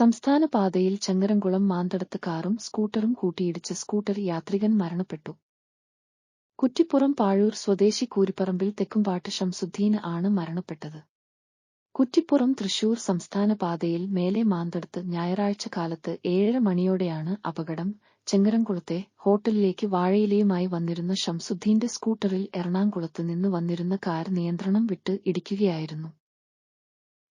സംസ്ഥാന പാതയിൽ ചങ്ങരംകുളം മാന്തടത്ത് കാറും സ്കൂട്ടറും കൂട്ടിയിടിച്ച് സ്കൂട്ടർ യാത്രികൻ മരണപ്പെട്ടു. കുറ്റിപ്പുറം പാഴൂർ സ്വദേശി കൂരിപ്പറമ്പിൽ തെക്കുംപാട്ട് ഷംസുദ്ദീൻ ആണ് മരണപ്പെട്ടത്. കുറ്റിപ്പുറം തൃശൂർ സംസ്ഥാന പാതയിൽ മേലെ മാന്തടത്ത് ഞായറാഴ്ച കാലത്ത് ഏഴര മണിയോടെയാണ് അപകടം. ചെങ്ങരംകുളത്തെ ഹോട്ടലിലേക്ക് വാഴയിലയുമായി വന്നിരുന്ന ഷംസുദ്ദീന്റെ സ്കൂട്ടറിൽ എറണാകുളത്ത് നിന്ന് വന്നിരുന്ന കാർ നിയന്ത്രണം വിട്ട് ഇടിക്കുകയായിരുന്നു.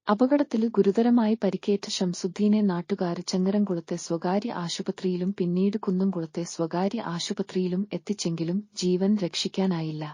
അപകടത്തിൽ ഗുരുതരമായി പരിക്കേറ്റ ഷംസുദ്ദീനെ നാട്ടുകാർ ചെങ്ങരംകുളത്തെ സ്വകാര്യ ആശുപത്രിയിലും പിന്നീട് കുന്നംകുളത്തെ സ്വകാര്യ ആശുപത്രിയിലും എത്തിച്ചെങ്കിലും ജീവൻ രക്ഷിക്കാനായില്ല.